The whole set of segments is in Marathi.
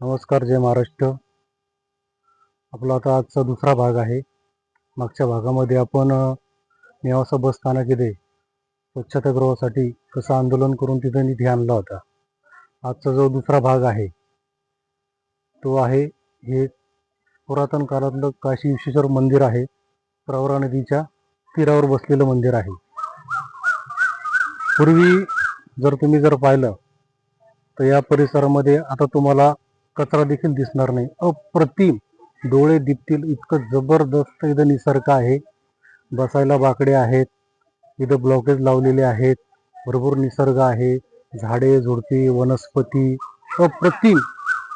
नमस्कार जय महाराष्ट्र. आपला आता आजचा दुसरा भाग आहे. मागच्या भागामध्ये आपण नेवासा बस स्थानक येथे स्वच्छतागृहासाठी कसं आंदोलन करून तिथे निधी आणला होता. आजचा जो दुसरा भाग आहे तो आहे हे पुरातन काळातलं काशी विश्वेश्वर मंदिर आहे. प्रवरा नदीच्या तीरावर बसलेलं मंदिर आहे. पूर्वी जर तुम्ही जर पाहिलं तर या परिसरामध्ये आता तुम्हाला कचरा देखील दिसणार नाही. अप्रतिम डोळे दिपतील इतकं जबरदस्त इथं निसर्ग आहे. बसायला बाकडे आहेत. इथं ब्लॉकेज लावलेले आहेत. भरपूर निसर्ग आहे. झाडे झुडपी वनस्पती. अप्रतिम.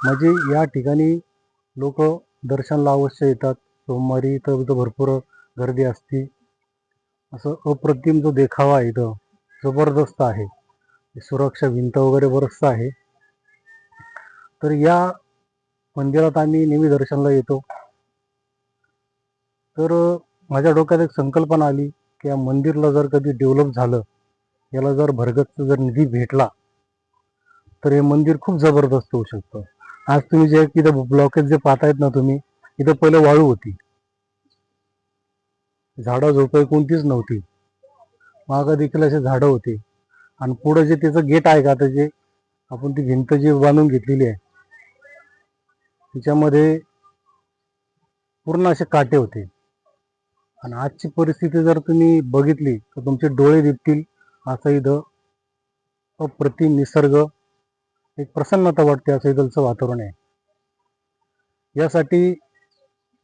म्हणजे या ठिकाणी लोक दर्शनाला अवश्य येतात. सोमवारी तर इथं भरपूर गर्दी असते. असं अप्रतिम जो देखावा आहे इथं जबरदस्त आहे. सुरक्षा भिंत वगैरे बरंचसं आहे. तर या मंदिरात आम्ही नेहमी दर्शनला येतो. तर माझ्या डोक्यात एक संकल्पना आली की या मंदिरला जर कधी डेव्हलप झालं याला जर भरगतचा जर निधी भेटला तर हे मंदिर खूप जबरदस्त होऊ शकतं. आज तुम्ही जे इथं ब्लॉकेज जे पाहतायत ना तुम्ही इथं पहिले वाळू होती. झाडं झोपे कोणतीच नव्हती. मागं देखील असे झाडं होते. आणि पुढं जे त्याचं गेट आहे का आता जे आपण ती भिंत जी बांधून घेतलेली आहे तिच्यामध्ये पूर्ण असे काटे होते. आणि आजची परिस्थिती जर तुम्ही बघितली तर तुमचे डोळे दिपतील असं इथं अप्रतिम निसर्ग एक प्रसन्नता वाटते असं इथलचं वातावरण आहे. यासाठी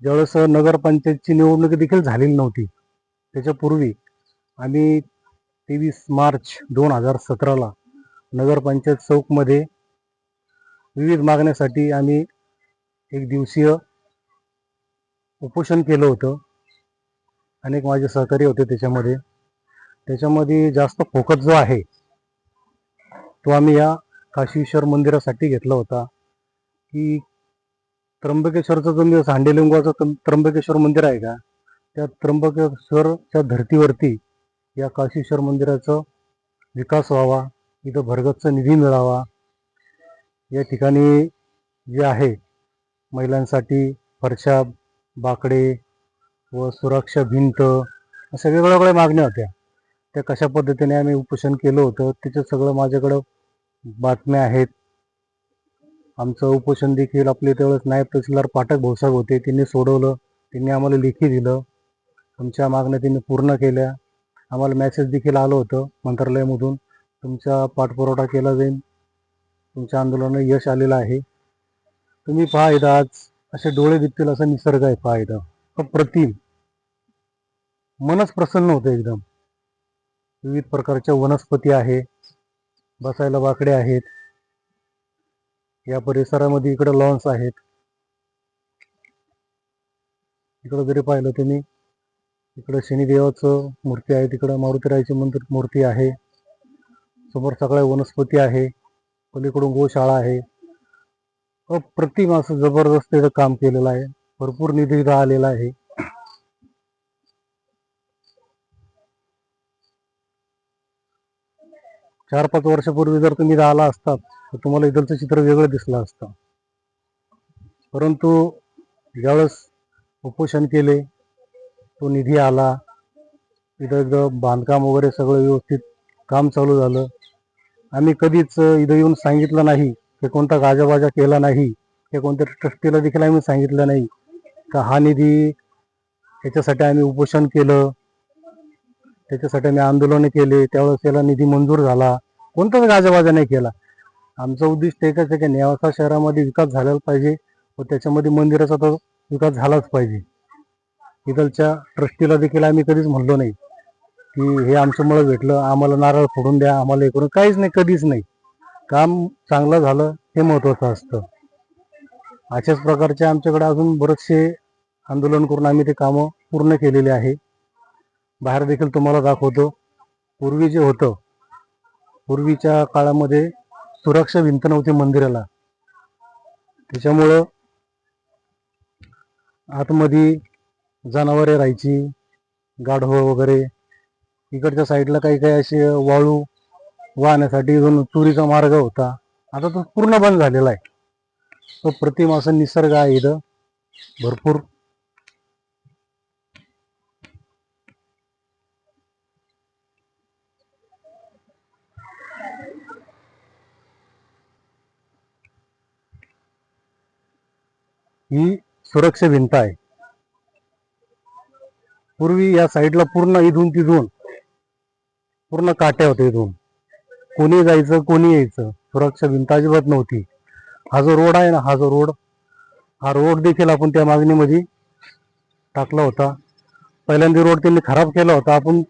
ज्यावेळेस नगरपंचायतची निवडणूक देखील झालेली नव्हती त्याच्यापूर्वी आम्ही तेवीस मार्च दोन हजार सतराला नगरपंचायत चौकमध्ये विविध मागण्यासाठी आम्ही एक दिवसीय उपोषण केलं होतं. अनेक माझे सहकारी होते त्याच्यामध्ये. त्याच्यामध्ये जास्त फोकस जो आहे तो आम्ही या काशीश्वर मंदिरासाठी घेतला होता. की त्र्यंबकेश्वरचं जो मी सांडेलिंगाचं त्र्यंबकेश्वर मंदिर आहे का त्या त्र्यंबकेश्वरच्या धर्तीवरती या काशीश्वर मंदिराचं विकास व्हावा इथं भरगतचा निधी मिळावा. या ठिकाणी जे आहे महिलांसाठी फरशा बाकडे व सुरक्षा भिंत अशा वेगवेगळ्या मागण्या होत्या. त्या कशा पद्धतीने आम्ही उपोषण केलं होतं त्याचं सगळं माझ्याकडं बातम्या आहेत. आमचं उपोषण देखील आपले त्यावेळेस नायब तहसीलदार पाठक भाऊसाहेब होते त्यांनी सोडवलं त्यांनी आम्हाला लेखी दिलं. तुमच्या मागण्या त्यांनी पूर्ण केल्या. आम्हाला मॅसेज देखील आलं होतं मंत्रालयामधून तुमचा पाठपुरवठा केला जाईल. तुमच्या आंदोलनाला यश आलेलं आहे. तुम्ही पहा इथं आज असे डोळे दिसतील असा निसर्ग आहे पहा इथं. अप्रतिम मनच प्रसन्न होतं एकदम. विविध प्रकारच्या वनस्पती आहे बसायला वाकडे आहेत. या परिसरामध्ये इकडे लॉन्स आहेत. इकडं जरी पाहिलं तुम्ही इकडं शनिदेवाचं मूर्ती आहे तिकडं मारुतीरायची मंदिर मूर्ती आहे. समोर सगळ्या वनस्पती आहे. पलीकडून गोशाळा आहे. अप्रतिम असं जबरदस्त इथं काम केलेलं आहे. भरपूर निधी इथं आलेला आहे. चार पाच वर्षापूर्वी जर तुम्ही आला असतात तर तुम्हाला इथलचं चित्र वेगळं दिसलं असतं. परंतु ज्यावेळेस उपोषण केले तो निधी आला. इथं एकदम बांधकाम वगैरे सगळं व्यवस्थित काम चालू झालं. आम्ही कधीच इथं येऊन सांगितलं नाही की कोणता गाजाबाजा केला नाही हे कोणत्या ट्रस्टीला देखील आम्ही सांगितलं नाही. का हा निधी याच्यासाठी आम्ही उपोषण केलं. त्याच्यासाठी आम्ही आंदोलन केले. त्यावेळेस त्याला निधी मंजूर झाला. कोणताच गाजाबाजा नाही केला. आमचं उद्दिष्ट एकच आहे की नेवासा शहरामध्ये विकास झालाच पाहिजे व त्याच्यामध्ये मंदिराचा तर विकास झालाच पाहिजे. इथलच्या ट्रस्टीला देखील आम्ही कधीच म्हणलो नाही की हे आमच्यामुळे भेटलं आम्हाला नारळ फोडून द्या आम्हाला हे करून काहीच नाही कधीच नाही. काम चांगलं झालं हे महत्वाचं असतं. अशाच प्रकारचे आमच्याकडे अजून बरेचसे आंदोलन करून आम्ही ते कामं पूर्ण केलेले आहे. बाहेर देखील तुम्हाला दाखवतो. पूर्वी जे होतं पूर्वीच्या काळामध्ये सुरक्षा भिंत नव्हती मंदिराला. त्याच्यामुळं आतमध्ये जनावरे राहायची गाढवं वगैरे. इकडच्या साईडला काही काही असे वाळू वाहण्यासाठी जो चोरीचा मार्ग होता आता तो पूर्ण बंद झालेला आहे. तो प्रतिम असा निसर्ग आहे इथं. भरपूर. ही सुरक्षा भिंत आहे. पूर्वी या साईडला पूर्ण इथून तिथून पूर्ण काट्या होत्या इथून. कोणी जायचं कोणी यायचं. सुरक्षा भिंत अजिबात नव्हती. हा जो रोड आहे ना हा जो रोड हा रोड देखील आपण त्या मागणीमध्ये टाकला होता. पहिल्यांदा रोड त्यांनी खराब केला होता. आपण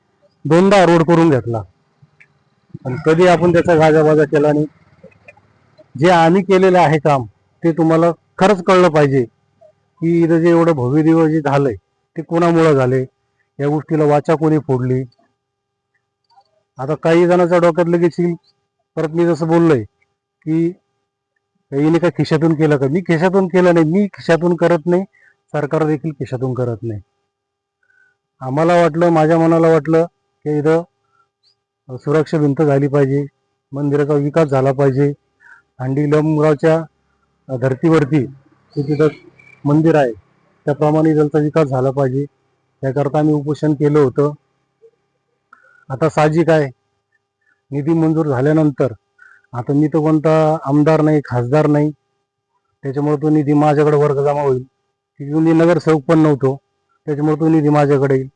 दोनदा रोड करून घेतला. आणि कधी आपण त्याचा गाजाबाजा केला नाही. जे आम्ही केलेलं आहे काम ते तुम्हाला खरंच कळलं पाहिजे. की इथं जे एवढं भव्य दिवस जे झालंय ते कोणामुळं झाले या गोष्टीला वाचा कोणी फोडली? आता काही जणांच्या डोक्यात लगेच येईल. परत मी जसं बोललोय की हिने काय खिशातून केलं का? मी खिशातून केलं नाही. मी खिशातून करत नाही. सरकार देखील खिशातून करत नाही. आम्हाला वाटलं माझ्या मनाला वाटलं की इथं सुरक्षा भिंत झाली पाहिजे. मंदिराचा विकास झाला पाहिजे. हांडी लमगावच्या धर्तीवरती तिथं मंदिर आहे त्याप्रमाणे त्यांचा विकास झाला पाहिजे. त्याकरता आम्ही उपोषण केलं होतं. आता साहजिक आहे. निधी मंजूर झाल्यानंतर आता मी तर कोणता आमदार नाही खासदार नाही त्याच्यामुळे तो निधी माझ्याकडे वर्ग जमा होईल तिथून मी नगरसेवक पण नव्हतो त्याच्यामुळे तो निधी माझ्याकडे येईल.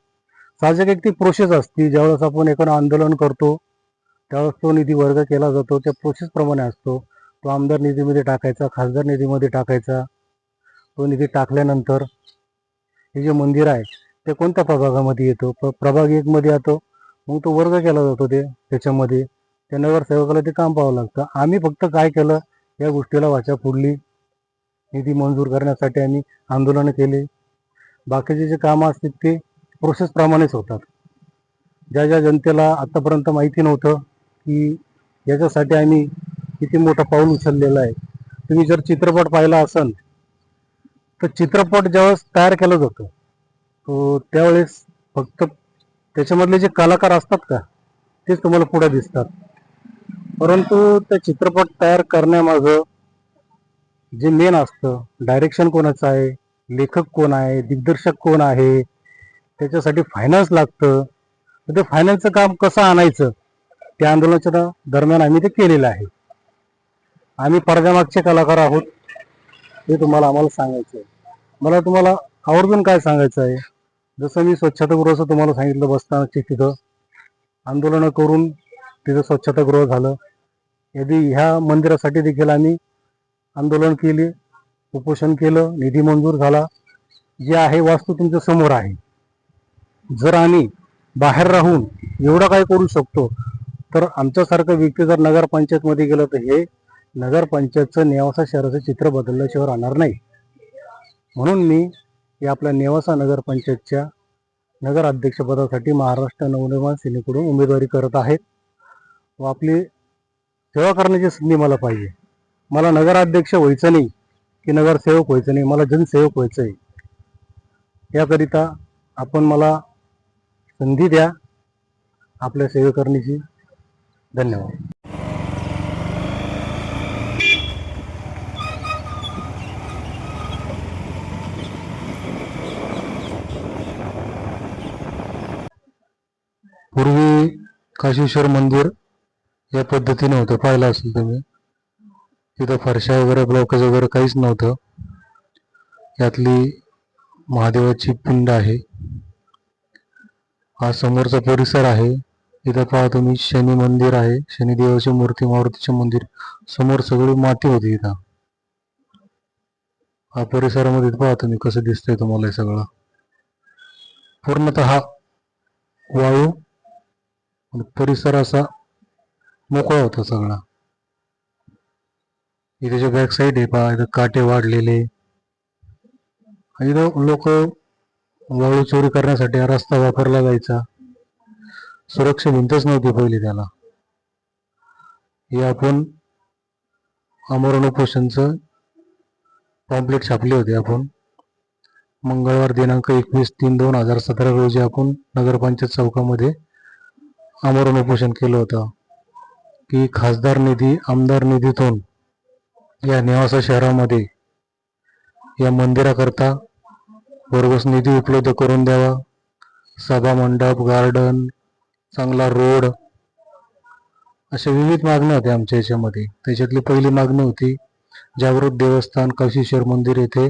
साहजिक एक ती प्रोसेस असते ज्यावेळेस आपण एखादं आंदोलन करतो त्यावेळेस तो निधी वर्ग केला जातो त्या प्रोसेसप्रमाणे असतो. तो आमदार निधीमध्ये टाकायचा खासदार निधीमध्ये टाकायचा. तो निधी टाकल्यानंतर हे जे मंदिर आहे ते कोणत्या प्रभागामध्ये येतो? प्र प्रभाग एकमध्ये येतो? मग तो वर्ग केला जातो ते त्याच्यामध्ये. त्या नगरसेवकाला ते काम पाहावं लागतं. आम्ही फक्त काय केलं या गोष्टीला वाचा फोडली. निधी मंजूर करण्यासाठी आम्ही आंदोलनं केले. बाकीचे जे कामं असतील ते प्रोसेसप्रमाणेच होतात. ज्या ज्या जनतेला आत्तापर्यंत माहिती नव्हतं की याच्यासाठी आम्ही किती मोठं पाऊल उचललेलं आहे. तुम्ही जर चित्रपट पाहिला असाल तर चित्रपट ज्यावेळेस तयार केला जातो तो त्यावेळेस फक्त त्याच्यामधले जे कलाकार असतात का तेच तुम्हाला पुढे दिसतात. परंतु त्या चित्रपट तयार करण्यामागं जे मेन असतं डायरेक्शन कोणाचं आहे लेखक कोण आहे दिग्दर्शक कोण आहे त्याच्यासाठी फायनान्स लागतं. तर ते फायनान्सचं काम कसं आणायचं त्या आंदोलनाच्या दरम्यान आम्ही ते केलेलं आहे. आम्ही पडद्यामागचे कलाकार आहोत हे तुम्हाला आम्हाला सांगायचं आहे. मला तुम्हाला आवर्जून काय सांगायचं आहे? जसं मी स्वच्छतागृहाचं तुम्हाला सांगितलं बसतानाची तिथं. आंदोलनं करून तिथं स्वच्छतागृह झालं. यदि ह्या मंदिरासाठी देखील आम्ही आंदोलन केले उपोषण केलं निधी मंजूर झाला जे आहे वास्तू तुमच्यासमोर आहे. जर आम्ही बाहेर राहून एवढं काय करू शकतो तर आमच्यासारखं व्यक्ती जर नगरपंचायतमध्ये गेलं तर हे नगरपंचायतचं नेवासा शहराचं चित्र बदलल्याशिवाय राहणार नाही. म्हणून मी या आपल्या नेवासा नगरपंचायतच्या नगर अध्यक्षपदासाठी महाराष्ट्र नवनिर्माण सेनेकडून उमेदवारी करत आहेत. व आपली सेवा करण्याची संधी मला पाहिजे. मला नगराध्यक्ष व्हायचं नाही की नगरसेवक व्हायचं नाही मला जनसेवक व्हायचं आहे याकरिता आपण मला संधी द्या. आपल्या सेवे करण्याची धन्यवाद. पूर्वी काशीश्वर मंदिर या पद्धतीने होतं पाहिलं असेल तुम्ही. तिथं फरशा वगैरे ब्लॉकेज वगैरे काहीच नव्हतं. यातली महादेवाची पिंड आहे. हा समोरचा परिसर आहे. इथं पहा तुम्ही शनी मंदिर आहे. शनिदेवाची मूर्ती मारुतीचे मंदिर. समोर सगळी माती होती इथं. हा परिसरामध्ये पहा तुम्ही कसं दिसतंय तुम्हाला हे सगळं. पूर्णतः वाळू परिसर असा मोकळा होता सगळा. इथे जे बॅक साईड आहे पहा इथं काटे वाढलेले. आणि इथं लोक वाळू चोरी करण्यासाठी हा रस्ता वापरला जायचा. सुरक्षा भिंतच नव्हती पहिली त्याला. हे आपण अमरण उपोषणचं पॉम्प्लेट छापले होते आपण. मंगळवार दिनांक एकवीस तीन दोन हजार सतरा रोजी आपण नगरपंचायत चौकामध्ये आमरण उपोषण केलं होतं. की खासदार निधी आमदार निधीतून या नेवासा शहरामध्ये या मंदिराकरता भरघोस निधी उपलब्ध करून द्यावा. सभा मंडप गार्डन चांगला रोड अशा विविध मागण्या होत्या आमच्या याच्यामध्ये. त्याच्यातली पहिली मागणी होती जागृत देवस्थान काशीश्वर मंदिर येथे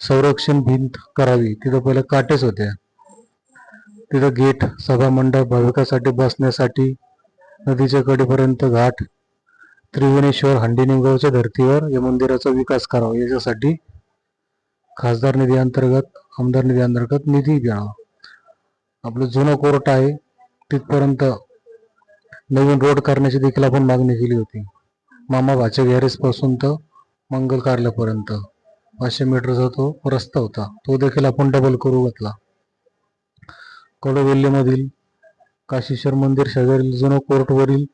संरक्षण भिंत करावी. तिथं पहिले काटेच होत्या. तिथं गेट सभा मंडप भाविकासाठी बसण्यासाठी नदीच्या कडेपर्यंत घाट त्रिवेणेश्वर हंडीनिमगावच्या धर्तीवर या मंदिराचा विकास करावा. याच्यासाठी खासदार निधी अंतर्गत आमदार निधी अंतर्गत निधी घ्यावा. आपलं जुनं कोर्ट आहे तिथपर्यंत नवीन रोड करण्याची देखील आपण मागणी केली होती. मामा भाच्या गॅरेजपासून तर मंगल कार्यालयापर्यंत. पाचशे मीटरचा तो रस्ता होता. तो देखील आपण डबल करू घातला. कडोवेल्लीमधील काशीश्वर मंदिर शेजारील जुनो कोर्टवरील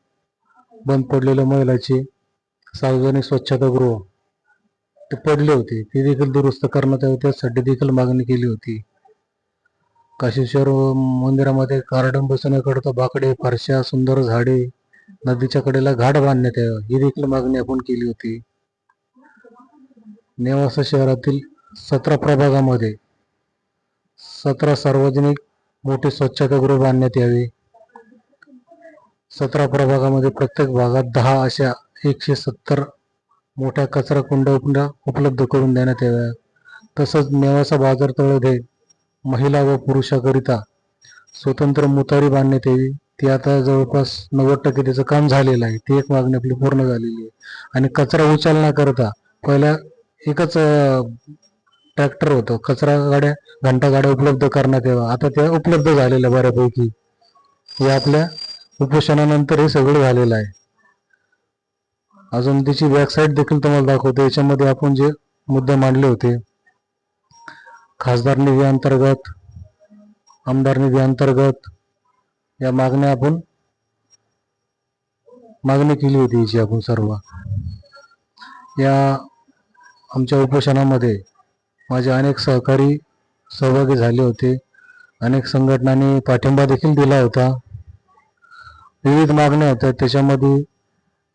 बंद पडलेल्या महिलाचे सार्वजनिक स्वच्छतागृह ते पडले होते. ते देखील दुरुस्त करण्यात यावे त्यासाठी देखील मागणी केली होती. काशीश्वर मंदिरामध्ये गार्डन बसवण्याकरता बाकडे फारशा सुंदर झाडे नदीच्या कडेला घाट बांधण्यात यावं ही देखील मागणी आपण केली होती. नेवासा शहरातील सतरा प्रभागामध्ये सतरा सार्वजनिक मोठे स्वच्छतागृह बांधण्यात यावे. सतरा प्रभागामध्ये प्रत्येक भागात दहा अशा एकशे सत्तर मोठ्या कचरा कुंड कुंड्या उपलब्ध करून देण्यात याव्या. तसंच नेवासा बाजार तळमध्ये महिला व पुरुषाकरिता स्वतंत्र मुतारी बांधण्यात यावी. ती आता जवळपास नव्वद टक्के त्याचं काम झालेलं आहे. ती एक मागणी आपली पूर्ण झालेली आहे. आणि कचरा उचलण्याकरता पहिल्या एकच ट्रॅक्टर होतं. कचरा गाड्या घंटा गाड्या उपलब्ध करण्यात याव्या. आता त्या उपलब्ध झालेल्या बऱ्यापैकी. हे आपल्या उपोषणानंतर हे सगळं झालेलं आहे. अजून त्याची वेबसाईट देखील तुम्हाला दाखवतो. याच्यामध्ये आपण जे मुद्दे मांडले होते खासदार निधी अंतर्गत आमदार निधी अंतर्गत या मागण्या आपण मागणी केली होती याची आपण सर्व. या आमच्या उपोषणामध्ये माझे अनेक सहकारी सहभागी झाले होते. अनेक संघटनांनी पाठिंबा देखील दिला होता. विविध मागण्या होत्या. त्याच्यामध्ये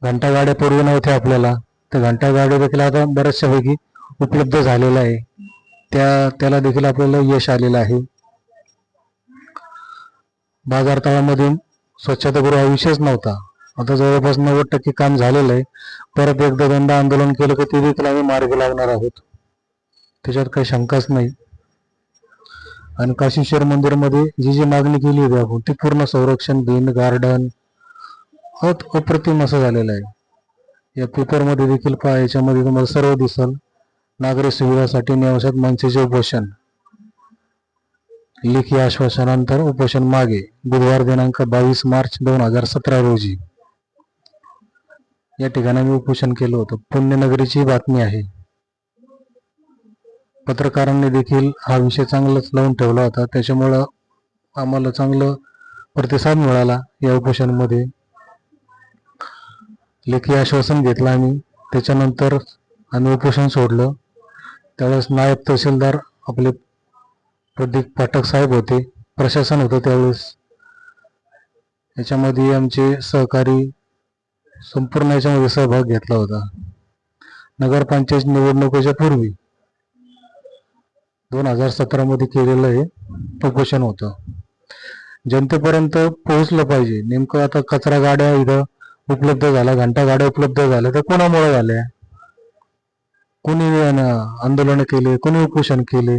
घंटागाड्या पूर्वी नव्हत्या आपल्याला. त्या घंटागाड्या देखील आता बऱ्याचशापैकी उपलब्ध झालेल्या आहे. त्या त्याला देखील आपल्याला यश आलेलं आहे. बाजारतळामधून स्वच्छतागृह विषयच नव्हता. आता जवळपास नव्वद टक्के काम झालेलं आहे. परत एकदा दोनदा आंदोलन केलं की ते देखील आम्ही मार्ग लागणार आहोत. त्याच्यात काही शंकाच नाही. आणि काशीश्वर मंदिरमध्ये जी जी मागणी केली होती आपण ती पूर्ण संरक्षण भिंत गार्डन अप्रतिम असं झालेलं आहे. या पेपरमध्ये देखील पहा याच्यामध्ये तुम्हाला सर्व दिसल. नागरी सुविधासाठी नेवसात मनसेचे उपोषण. लेखी आश्वासनानंतर उपोषण मागे. बुधवार दिनांक बावीस मार्च दोन हजार सतरा रोजी. या ठिकाणी मी उपोषण केलं होतं. पुण्यनगरीची बातमी आहे. पत्रकारांनी देखील हा विषय चांगलाच लावून ठेवला होता. त्याच्यामुळं आम्हाला चांगलं प्रतिसाद मिळाला या उपोषणमध्ये. लेखी आश्वासन घेतलं आम्ही. त्याच्यानंतर आम्ही उपोषण सोडलं. त्यावेळेस नायब तहसीलदार आपले प्रदीप पाठक साहेब होते. प्रशासन होतं त्यावेळेस. याच्यामध्ये आमचे सहकारी संपूर्ण याच्यामध्ये सहभाग घेतला होता. नगरपंचायत निवडणुकीच्या पूर्वी दोन हजार सतरा मध्ये केलेलं हे उपोषण होतं. जनतेपर्यंत पोहोचलं पाहिजे. नेमकं आता कचरा गाड्या इथं उपलब्ध झाल्या घंटा गाड्या उपलब्ध झाल्या तर कोणामुळे झाल्या? कोणी आंदोलन केले कोणी उपोषण केले?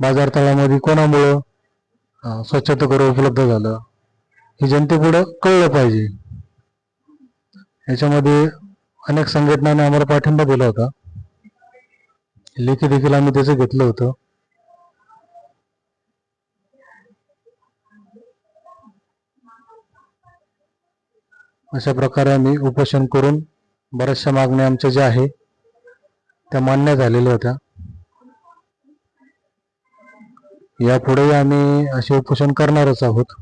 बाजार तळामध्ये कोणामुळं स्वच्छता करून उपलब्ध झालं? हे जनतेपुढं कळलं पाहिजे. याच्यामध्ये अनेक संघटनांनी आम्हाला पाठिंबा दिला होता. लेखी देखील आम्ही त्याचं घेतलं होतं. अशा प्रकारे आम्ही उपोषण करून बऱ्याचशा मागण्या आमच्या ज्या आहे त्या मान्य झालेल्या होत्या. यापुढेही आम्ही असे उपोषण करणारच आहोत.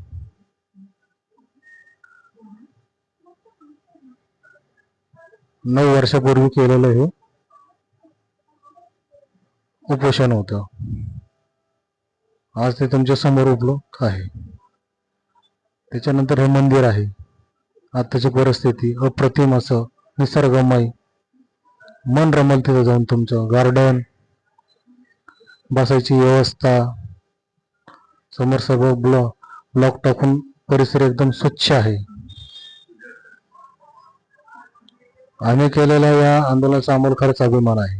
नऊ वर्षापूर्वी केलेलं हे. उपोषण होतं. आज ते तुमच्यासमोर उपलब्ध आहे. त्याच्यानंतर हे मंदिर आहे. आताची परिस्थिती अप्रतिम असं निसर्गमय. मन रमल तिथं जाऊन तुमचं गार्डन बसायची व्यवस्था. समोर सगळं ब्लॉक ब्लॉक टाकून परिसर एकदम स्वच्छ आहे. आम्ही केलेल्या या आंदोलनाचा अमोल खरंच अभिमान आहे.